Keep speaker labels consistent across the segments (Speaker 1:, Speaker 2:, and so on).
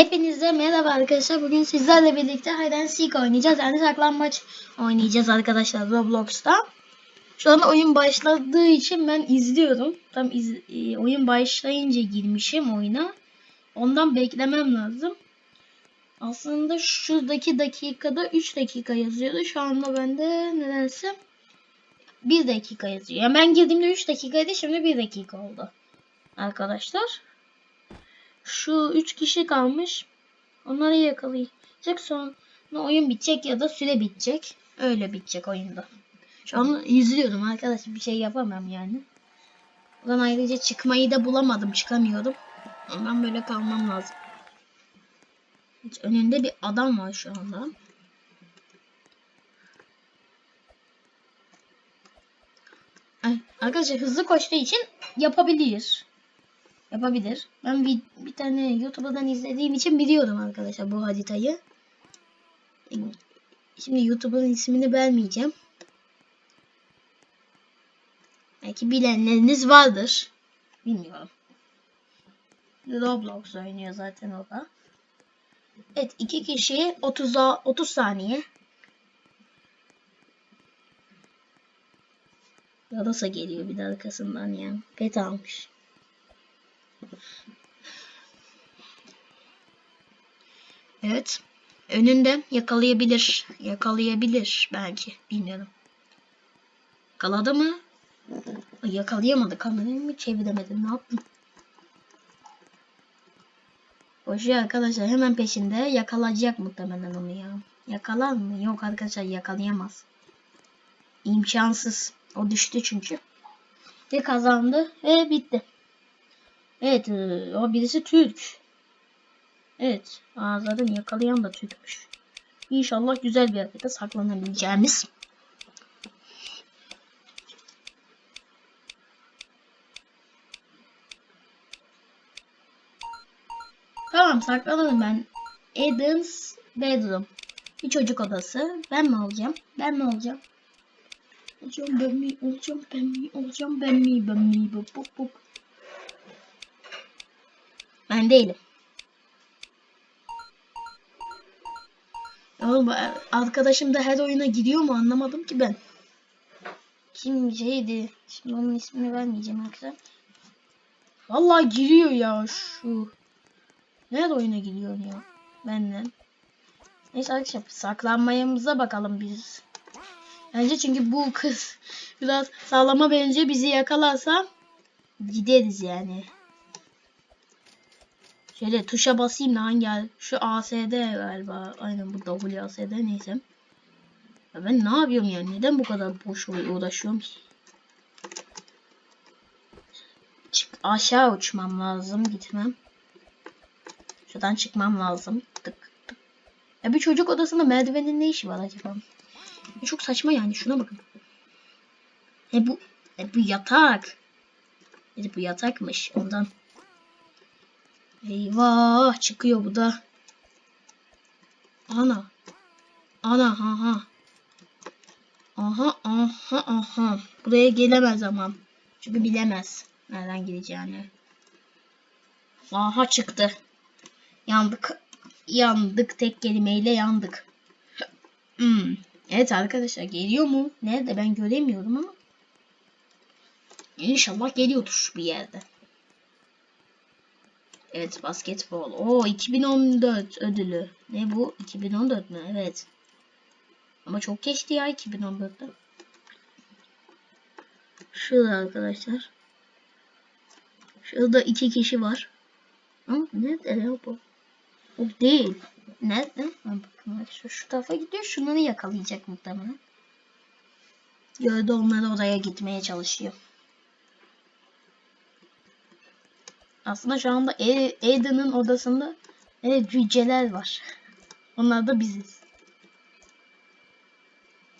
Speaker 1: Hepinize merhaba arkadaşlar. Bugün sizlerle birlikte Hide and Seek oynayacağız. Yani saklambaç oynayacağız arkadaşlar Roblox'ta. Şu an oyun başladığı için ben izliyorum. Tam iz, e, oyun başlayınca girmişim oyuna. Ondan beklemem lazım. Aslında şuradaki dakikada 3 dakika yazıyordu. Şu anda bende nedense 1 dakika yazıyor. Yani ben girdiğimde 3 dakikaydı. Şimdi 1 dakika oldu. Arkadaşlar. Şu 3 kişi kalmış. Onları yakalayacak sonra oyun bitecek ya da süre bitecek. Öyle bitecek oyunda. Şu an izliyorum arkadaşlar bir şey yapamam yani. Ben ayrıca çıkmayı da bulamadım çıkamıyorum. Ondan böyle kalmam lazım. Hiç önünde bir adam var şu anda. Ay, Arkadaşlar hızlı koştuğu için yapabilir. Yapabilir. Ben bir, bir tane YouTube'dan izlediğim için biliyorum arkadaşlar bu haritayı. Şimdi YouTube'un ismini vermeyeceğim. Belki bilenleriniz vardır. Bilmiyorum. Roblox oynuyor zaten o da. Evet iki kişi 30 30 saniye. Yarasa geliyor bir de arkasından ya. Pet almış. Evet. Önünde yakalayabilir. Yakalayabilir belki. Bilmiyorum. Yakaladı mı? Ay, Yakalayamadı. Kamerayı mı çeviremedim? Ne yaptım? Koşuyor arkadaşlar. Hemen peşinde. Yakalayacak muhtemelen onu ya. Yakalar mı? Yok arkadaşlar yakalayamaz. İmkansız. O düştü çünkü. Ve kazandı. Ve bitti. Evet, e, o birisi Türk. Evet, zaten yakalayan da Türkmüş. İnşallah güzel bir yerde saklanabileceğimiz. Tamam saklanalım ben. Eden's Bedroom. Bir çocuk odası. Ben mi olacağım? Ben mi olacağım? Olacağım ben mi? Olacağım ben mi? Olacağım ben mi? Ben mi? Bup bup bup. Ben değilim. Oğlum arkadaşım da her oyuna giriyor mu anlamadım ki ben. Kim şeydi? Şimdi onun ismini vermeyeceğim arkadaşlar. Vallahi giriyor ya şu. Nerede oyuna giriyor ya? Benden. Neyse arkadaşlar saklanmayımıza bakalım biz. Bence çünkü bu kız biraz sağlama benziyor bizi yakalarsa gideriz yani. Şöyle tuşa basayım da hangi şu ASD galiba. Aynen bu WASD neyse. Ya ben ne yapıyorum yani? Neden bu kadar boş uğraşıyorum ki? Çık aşağı uçmam lazım gitmem. Şuradan çıkmam lazım. Tık tık. Ya bir çocuk odasında merdivenin ne işi var acaba? Ya çok saçma yani şuna bakın. E bu e bu yatak. E bu yatakmış ondan. Eyvah çıkıyor bu da. Ana. Ana aha. Aha aha aha. Buraya gelemez ama. Çünkü bilemez nereden gireceğini. Aha çıktı. Yandık. Yandık tek kelimeyle yandık. Hmm. Evet arkadaşlar geliyor mu? Nerede ben göremiyorum ama. İnşallah geliyordur bir yerde. Evet basketbol. O 2014 ödülü. Ne bu? 2014 mü? Evet. Ama çok geçti ya 2014'te. Şurada arkadaşlar. Şurada iki kişi var. Ama nerede ya bu? O değil. Nerede? Ha, bakın şu, şu tarafa gidiyor. Şunları yakalayacak muhtemelen. Gördü onları oraya gitmeye çalışıyor. Aslında şu anda Aiden'ın odasında evet, cüceler var. Onlar da biziz.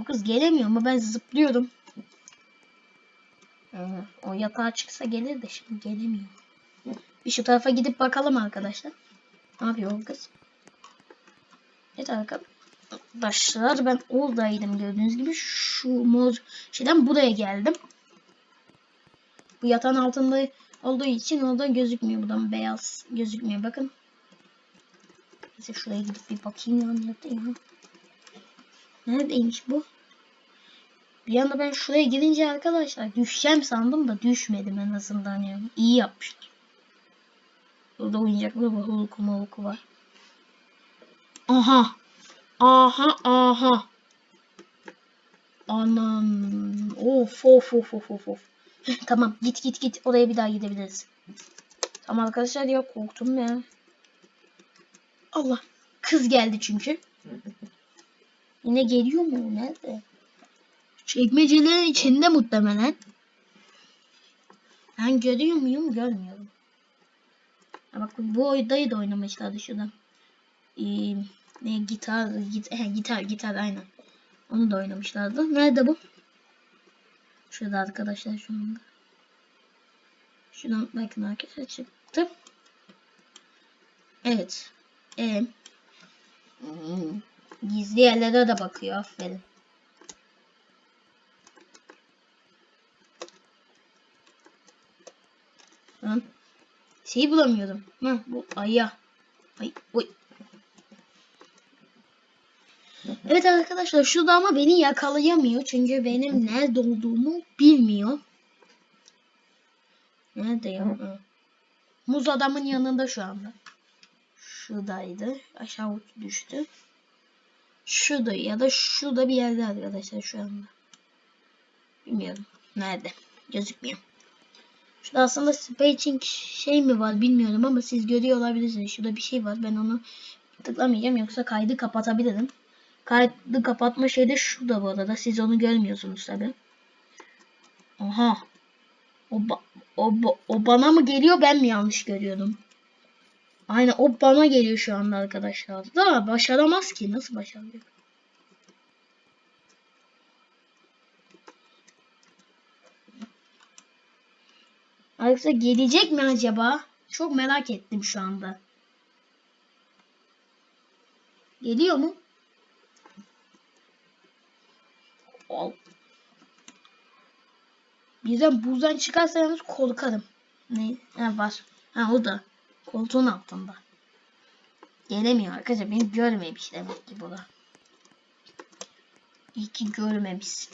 Speaker 1: O kız gelemiyor ama ben zıplıyorum. Ee, o yatağa çıksa gelir de şimdi gelemiyor. Bir şu tarafa gidip bakalım arkadaşlar. Ne yapıyor o kız? Evet arkadaşlar ben oradaydım gördüğünüz gibi şu mor şeyden buraya geldim. Bu yatağın altında olduğu için orada gözükmüyor. Buradan beyaz gözükmüyor. Bakın. Neyse şuraya gidip bir bakayım ya nerede ya. Neredeymiş bu? Bir anda ben şuraya gidince arkadaşlar düşeceğim sandım da düşmedim en azından yani. İyi yapmışlar. Burada oyuncaklı var. Hulku mulku var. Aha. Aha aha. Anam. Of of of of of of. Tamam git git git. Oraya bir daha gidebiliriz. Tamam arkadaşlar ya korktum ya. Allah. Kız geldi çünkü. Yine geliyor mu? Nerede? Çekmecelerin içinde muhtemelen. Ben görüyor muyum? Görmüyorum. Ha bak bu oyundayı da oynamışlardı şurada. Ee, ne gitar, git, he, gitar, gitar aynen. Onu da oynamışlardı. Nerede bu? Şurada arkadaşlar şu anda. Şuradan bakın arkadaşlar çıktım. Evet. Ee, gizli yerlere de bakıyor. Aferin. Lan. Şeyi bulamıyordum. Ha, bu aya. Ay, oy. Evet arkadaşlar şurada ama beni yakalayamıyor. Çünkü benim nerede olduğumu bilmiyor. Nerede ya? Muz adamın yanında şu anda. Şuradaydı. Aşağı düştü. Şurada ya da şurada bir yerde arkadaşlar şu anda. Bilmiyorum. Nerede? Gözükmüyor. Şurada aslında spacing şey mi var bilmiyorum ama siz görüyor olabilirsiniz. Şurada bir şey var. Ben onu tıklamayacağım yoksa kaydı kapatabilirim. Kaydı kapatma şey de şurada bu arada. Siz onu görmüyorsunuz tabi. Aha. O, ba o, ba o bana mı geliyor ben mi yanlış görüyordum? Aynen o bana geliyor şu anda arkadaşlar. Da başaramaz ki. Nasıl başaracak? Alexa gelecek mi acaba? Çok merak ettim şu anda. Geliyor mu? Ol. Birden buzdan çıkarsa yalnız korkarım. Ne? Ha var. Ha o da. Koltuğun altında. Gelemiyor arkadaşlar. Beni görmemiş demek ki bu da. İyi ki görmemiş.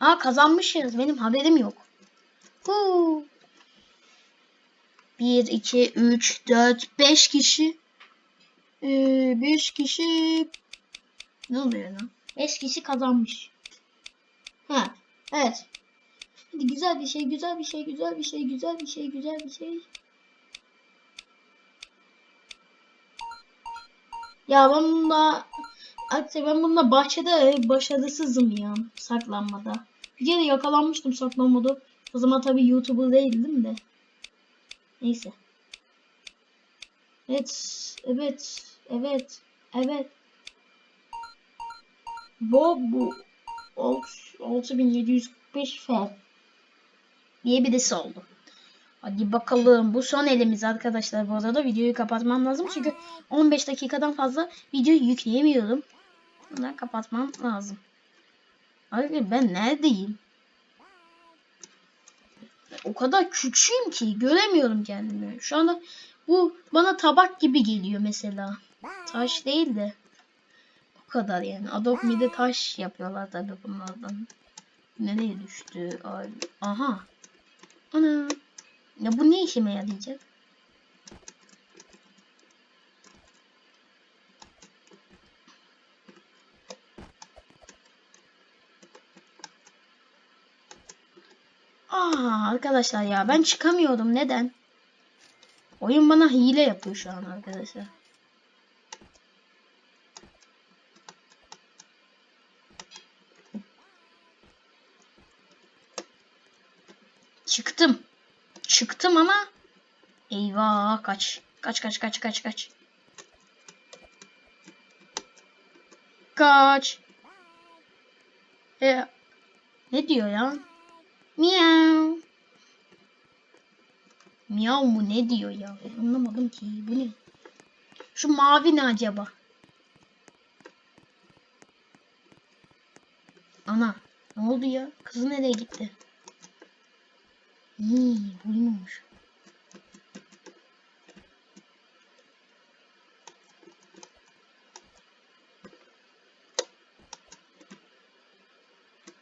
Speaker 1: Aa kazanmışız. Benim haberim yok. Huu. 1, 2, 3, 4, 5 kişi. 5 kişi. Ne oluyor lan? 5 kişi kazanmış. Ha, evet. Hadi güzel bir şey, güzel bir şey, güzel bir şey, güzel bir şey, güzel bir şey. Ya ben bunda Hatta ben bunda bahçede başarısızım ya saklanmada. Bir kere yakalanmıştım saklanmada. O zaman tabii YouTuber değildim de. Neyse. Evet, evet, evet, evet. Bu bu 6745 F diye birisi oldu. Hadi bakalım. Bu son elimiz arkadaşlar. Bu arada videoyu kapatmam lazım. Çünkü 15 dakikadan fazla video yükleyemiyorum. Bundan kapatmam lazım. Abi ben neredeyim? O kadar küçüğüm ki göremiyorum kendimi. Şu anda bu bana tabak gibi geliyor mesela. Taş değil de. Kadar yani. Adobe Me'de taş yapıyorlar tabi bunlardan. Nereye düştü? Ay, aha. Ana. Ya bu ne işime yarayacak? Aa arkadaşlar ya ben çıkamıyorum. Neden? Oyun bana hile yapıyor şu an arkadaşlar. Çıktım. Çıktım ama eyvah kaç. Kaç kaç kaç kaç kaç. Kaç. E, ne diyor ya? Miau. Miau mu ne diyor ya? Anlamadım ki. Bu ne? Şu mavi ne acaba? Ana. Ne oldu ya? Kızı nereye gitti? Hmm.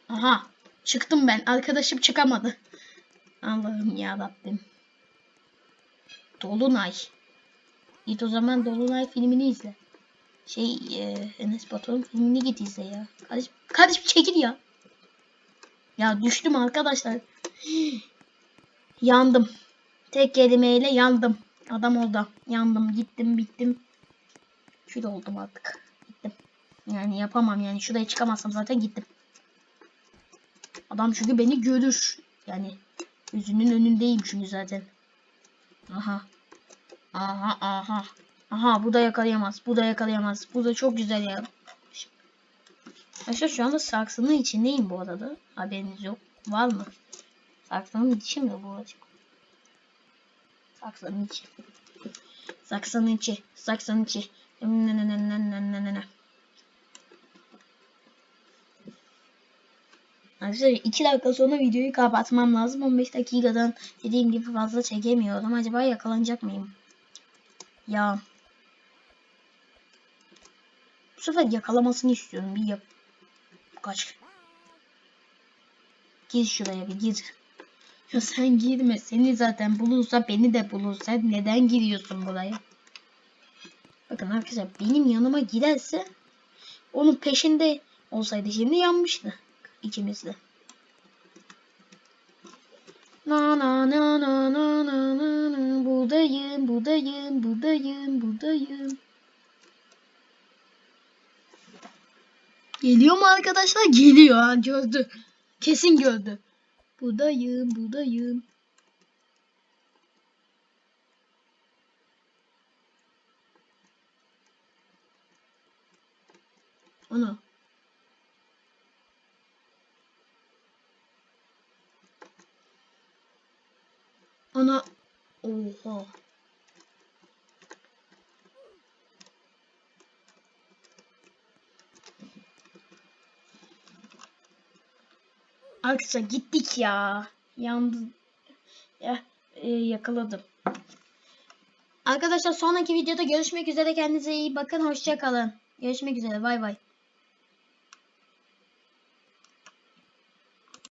Speaker 1: Aha. Çıktım ben. Arkadaşım çıkamadı. Allah'ım ya Rabbim. Dolunay. Git o zaman Dolunay filmini izle. Şey e, Enes Batur'un filmini git izle ya. Kardeşim, kardeşim çekil ya. Ya düştüm arkadaşlar yandım. Tek kelimeyle yandım. Adam oldu. Yandım. Gittim bittim. Kül oldum artık. Gittim. Yani yapamam yani. Şuraya çıkamazsam zaten gittim. Adam çünkü beni görür. Yani yüzünün önündeyim çünkü zaten. Aha. Aha aha. Aha bu da yakalayamaz. Bu da yakalayamaz. Bu da çok güzel ya. Arkadaşlar şu anda saksının içindeyim bu arada. Haberiniz yok. Var mı? Saksının içi mi bu açık? Saksının içi. Saksının içi. Saksının içi. Ne ne ne ne ne ne ne ne. Arkadaşlar 2 dakika sonra videoyu kapatmam lazım. 15 dakikadan dediğim gibi fazla çekemiyorum. Acaba yakalanacak mıyım? Ya. Bu sefer yakalamasını istiyorum. Bir yap. Kaç. Gir şuraya bir gir. Ya sen girme. Seni zaten bulursa beni de bulur. Sen neden giriyorsun buraya? Bakın arkadaşlar benim yanıma giderse onun peşinde olsaydı şimdi yanmıştı. İkimiz de. Na na na na na na na na buradayım buradayım buradayım buradayım. Geliyor mu arkadaşlar? Geliyor ha gördü. Kesin gördü. Buradayım buradayım. Ana. Ana. Oha. Arkadaşlar gittik ya. Yandı. Ya, e, yakaladım. Arkadaşlar sonraki videoda görüşmek üzere. Kendinize iyi bakın. Hoşça kalın. Görüşmek üzere. Bay bay.